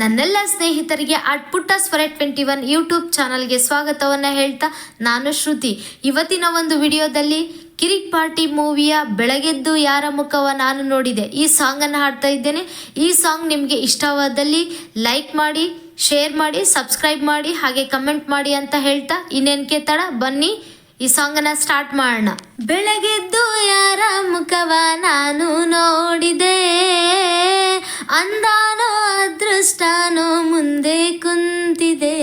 ನನ್ನೆಲ್ಲ ಸ್ನೇಹಿತರಿಗೆ ಅಟ್ಪುಟ್ಟ ಸ್ವರ ಟ್ವೆಂಟಿ ಒನ್ ಯೂಟ್ಯೂಬ್ ಚಾನಲ್ಗೆ ಸ್ವಾಗತವನ್ನು ಹೇಳ್ತಾ ನಾನು ಶ್ರುತಿ. ಇವತ್ತಿನ ಒಂದು ವಿಡಿಯೋದಲ್ಲಿ ಕಿರಿಕ್ ಪಾರ್ಟಿ ಮೂವಿಯ ಬೆಳಗೆದ್ದು ಯಾರ ಮುಖವ ನಾನು ನೋಡಿದೆ. ಈ ಸಾಂಗನ್ನು ಹಾಡ್ತಾ ಇದ್ದೇನೆ. ಈ ಸಾಂಗ್ ನಿಮಗೆ ಇಷ್ಟವಾದಲ್ಲಿ ಲೈಕ್ ಮಾಡಿ ಶೇರ್ ಮಾಡಿ ಸಬ್ಸ್ಕ್ರೈಬ್ ಮಾಡಿ, ಹಾಗೆ ಕಮೆಂಟ್ ಮಾಡಿ ಅಂತ ಹೇಳ್ತಾ ಇನ್ನೇನಕ್ಕೆ ತಡ ಬನ್ನಿ, ಈ ಸಾಂಗನ್ನು ಸ್ಟಾರ್ಟ್ ಮಾಡೋಣ. ಬೆಳಗೆದ್ದು ಯಾರ ಮುಖವ ನಾನು ನೋಡಿದೆ. ಅದೃಷ್ಟನೋ ಮುಂದೆ ಕುಂತಿದೆ.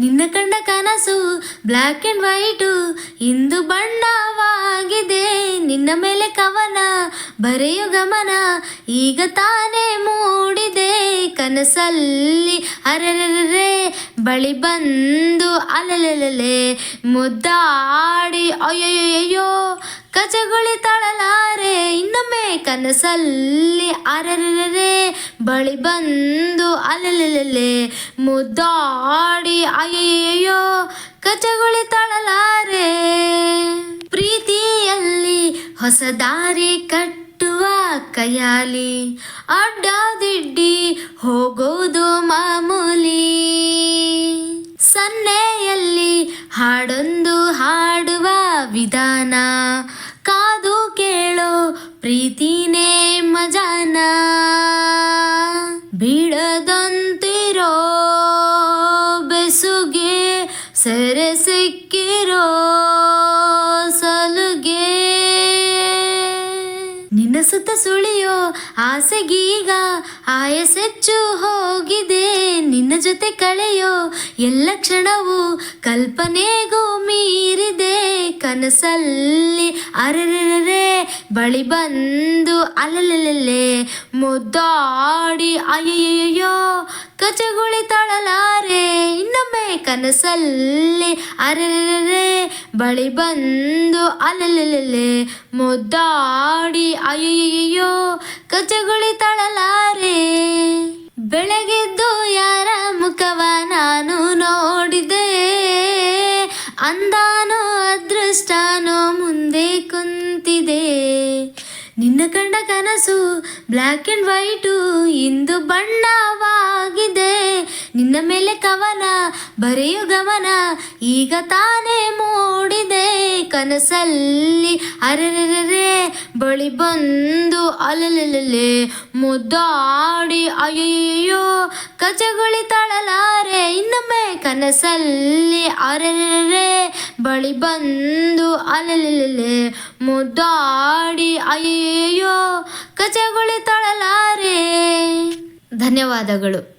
ನಿನ್ನ ಕಂಡ ಕನಸು ಬ್ಲ್ಯಾಕ್ ಅಂಡ್ ವೈಟು ಇಂದು ಬಣ್ಣವಾಗಿದೆ. ನಿನ್ನ ಮೇಲೆ ಕವನ, ಬರೆಯು ಗಮನ ಈಗ ತಾನೇ ಮೂಡಿದೆ. ಕನಸಲ್ಲಿ ಅರೆರೆರೆ ಬಳಿ ಬಂದು ಅಲಲಲೆ ಮುದ್ದಾಡಿ ಅಯ್ಯಯ್ಯೋ ಕಜಗುಳಿ ತಳಲಾರೆ, ಇನ್ನೊಮ್ಮೆ ಕನಸಲ್ಲಿ ಅರೆರೆರೆ ಬಳಿ ಬಂದು ಅಲಲಲೆ ಮುದ್ದಾಡಿ ಅಯ್ಯಯ್ಯೋ ಕಜಗುಳಿ ತಳಲಾರೆ. ಪ್ರೀತಿಯಲ್ಲಿ ಹೊಸ ದಾರಿ ಕಟ್ಟುವ ಕೈಯಾಲಿ, ಅಡ್ಡಾದಿಡ್ಡಿ ಹೋಗೋದು ಮಾಮೂಲಿ. ಸನ್ನೆಯಲ್ಲಿ ಹಾಡೊಂದು ಹಾಡುವ ವಿಧಾನ, ಕಾದು ಕೇಳೋ ಪ್ರೀತಿನೇ ಮಜಾನ. ಬಿಡದಂತಿರೋ ಬೆಸುಗೆ ಸೆರೆ ಸಿಕ್ಕಿರೋ ಸುತ್ತ ಸುಳಿಯೋ ಆಸೆಗೀಗ ಆಯಸೆಚ್ಚು ಹೋಗಿದೆ. ನಿನ್ನ ಜೊತೆ ಕಳೆಯೋ ಎಲ್ಲ ಕ್ಷಣವು ಕಲ್ಪನೆಗೂ ಮೀರಿದೆ. ಕನಸಲ್ಲಿ ಅರೆರೆರೆ ಬಳಿ ಬಂದು ಅಲಲಲೆ ಮುದ್ದಾಡಿ ಅಯ್ಯಯ್ಯೋ ಕಚಗುಳಿ ತಳಲಾರೆ. ಇನ್ನೊಮ್ಮೆ ಕನಸಲ್ಲಿ ಅರೆರೆರೆ ಬಳಿ ಬಂದು ಅಲಲಲೆ ಮುದ್ದಾಡಿ ಅಯ್ಯಯ್ಯೋ ಕಚಗುಳಿ ತಳಲಾರೆ. ಬೆಳಗೆದ್ದು ಯಾರ ಮುಖವ ನಾನು ನೋಡಿದೆ. ಅಂದಾನೋ ಅದೃಷ್ಟಾನೋ ಮುಂದೆ ಕುಂತಿದೆ. ನಿನ್ನ ಕಂಡ ಕನಸು ಬ್ಲ್ಯಾಕ್ ಅಂಡ್ ವೈಟು ಇಂದು ಬಣ್ಣವಾಗಿದೆ. ನಿನ್ನ ಮೇಲೆ ಕವನ, ಬರೆಯು ಗಮನ ಈಗ ತಾನೇ ಮೂಡಿದೆ. ಕನಸಲ್ಲಿ ಅರೆರೆರೆ ಬಳಿ ಬಂದು ಅಲಲಲೆ ಮುದ್ದಾಡಿ ಅಯ್ಯಯ್ಯೋ ಕಚಗುಳಿ ತಳಲಾರೆ. ಇನ್ನೊಮ್ಮೆ ಕನಸಲ್ಲಿ ಅರೆರೆ ಬಳಿ ಬಂದು ಅಲಲಲೆ ಮುದ್ದಾಡಿ ಅಯ್ಯೋ ಕಚಗುಳಿ ತಳಲಾರೆ. ಧನ್ಯವಾದಗಳು.